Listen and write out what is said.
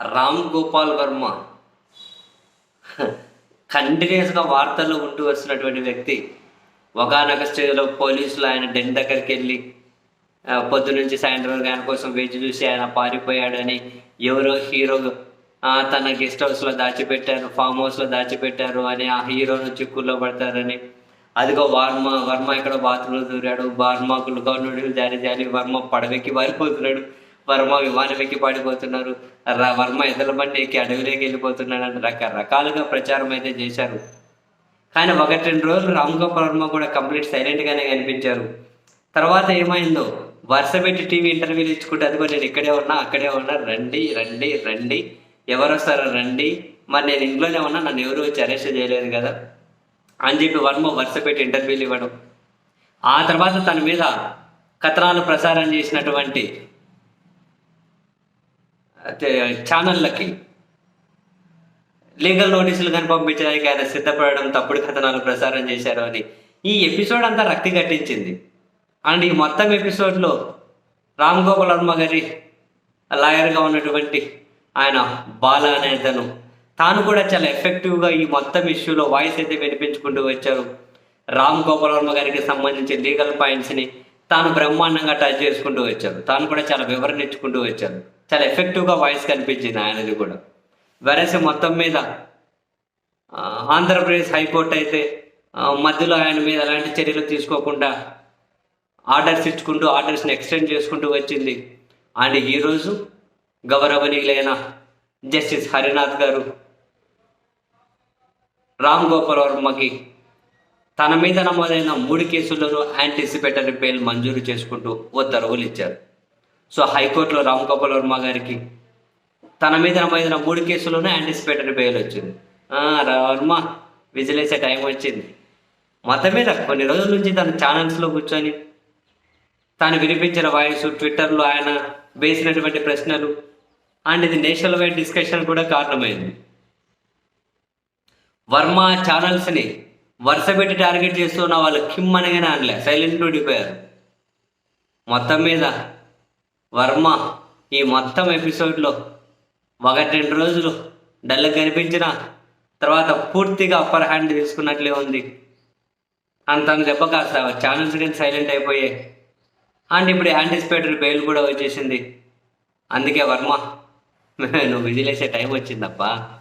రామ్ గోపాల్ వర్మ. కంటిన్యూస్గా వార్తల్లో ఉంటూ వస్తున్నటువంటి వ్యక్తి ఒకనొక స్టేజ్లో పోలీసులు ఆయన డెన్ దగ్గరికి వెళ్ళి పొద్దునుంచి పొద్దు నుంచి సాయంత్రం వరకు ఆయన కోసం వేచి చూసి ఆయన పారిపోయాడని ఎవరో హీరో తన గెస్ట్ హౌస్లో దాచిపెట్టారు ఫామ్ హౌస్లో దాచిపెట్టారు అని ఆ హీరోను చిక్కుల్లో పడతారని. అదిగో వర్మ వర్మ ఇక్కడ బాత్రూంలో దూరాడు వర్మకు గవర్నమెంట్ జారీ చేయాలి వర్మ పడవెక్కి పారిపోతున్నాడు. వర్మ విమానం ఎక్కి పాడిపోతున్నారు వర్మ ఎదల బండి ఎక్కి అడవిలోకి వెళ్ళిపోతున్నాడు అని రకరకాలుగా ప్రచారం అయితే చేశారు. కానీ ఒకటి రెండు రోజులు రామ్ గోపాల్ వర్మ కూడా కంప్లీట్ సైలెంట్గానే కనిపించారు. తర్వాత ఏమైందో? వరుస పెట్టి టీవీ ఇంటర్వ్యూలు ఇచ్చుకుంటే అదిగో నేను ఇక్కడే ఉన్నా అక్కడే ఉన్నా రండి రండి రండి. ఎవరు వస్తారో రండి. మరి నేను ఇంట్లోనే ఉన్నా నన్ను ఎవరు వచ్చి అరెస్ట్ చేయలేదు కదా? అని చెప్పి వర్మ వరుస పెట్టి ఇంటర్వ్యూలు ఇవ్వడం. ఆ తర్వాత తన మీద కథనాలు ప్రసారం చేసినటువంటి ఛానళ్ళకి లీగల్ నోటీసులు కానీ పంపించడానికి ఆయన సిద్ధపడడం తప్పుడు కథనాలు ప్రసారం చేశారు అని ఈ ఎపిసోడ్ అంతా రక్తి కట్టించింది అండ్ ఈ మొత్తం ఎపిసోడ్లో రామ్ గోపాల్ వర్మ గారి లాయర్గా ఉన్నటువంటి ఆయన బాల అనే అతను తాను కూడా చాలా ఎఫెక్టివ్గా ఈ మొత్తం ఇష్యూలో వాయిస్ అయితే వినిపించుకుంటూ వచ్చారు. రామ్ గోపాల్ వర్మ గారికి సంబంధించి లీగల్ పాయింట్స్ని తాను బ్రహ్మాండంగా టచ్ చేసుకుంటూ వచ్చారు. తాను కూడా చాలా వివరణ ఇచ్చుకుంటూ వచ్చారు. చాలా ఎఫెక్టివ్గా వాయిస్ కనిపించింది ఆయనది కూడా. వెరస్ మొత్తం మీద ఆంధ్రప్రదేశ్ హైకోర్టు అయితే మధ్యలో ఆయన మీద ఎలాంటి చర్యలు తీసుకోకుండా ఆర్డర్స్ ఇచ్చుకుంటూ ఆర్డర్స్ని ఎక్స్టెండ్ చేసుకుంటూ వచ్చింది. అండ్ ఈరోజు గౌరవనీయులైన జస్టిస్ హరినాథ్ గారు రామ్ గోపాల్ వర్మకి తన మీద నమోదైన మూడు కేసులను యాంటిసిపేటరీ బెయిల్ మంజూరు చేసుకుంటూ ఉత్తర్వులు ఇచ్చారు. సో హైకోర్టులో రామ్ గోపాల్ వర్మ గారికి తన మీద నమోదైన మూడు కేసుల్లోనే యాంటిసిపేటరీ బెయిల్ వచ్చింది. వర్మ విజిలేసే టైం వచ్చింది. మొత్తం మీద కొన్ని రోజుల నుంచి తన ఛానల్స్లో కూర్చొని తాను వినిపించిన వాయిస్ ట్విట్టర్లో ఆయన వేసినటువంటి ప్రశ్నలు అండ్ ఇది నేషనల్ వైడ్ డిస్కషన్ కూడా కారణమైంది. వర్మ ఛానల్స్ని వరుస పెట్టి టార్గెట్ చేస్తున్న వాళ్ళు కిమ్ అనగానే అనలే సైలెంట్ ఉండిపోయారు. మొత్తం మీద వర్మ ఈ మొత్తం ఎపిసోడ్లో ఒకటి రెండు రోజులు డల్ కనిపించిన తర్వాత పూర్తిగా అప్పర్ హ్యాండ్ తీసుకున్నట్లే ఉంది. అంత దెబ్బ కాస్త ఛానల్స్ కానీ సైలెంట్ అయిపోయాయి అండ్ ఇప్పుడు యాంటిసిపేటరీ బెయిల్ కూడా వచ్చేసింది. అందుకే వర్మ నువ్వు విజిలేసే టైం వచ్చిందప్పా.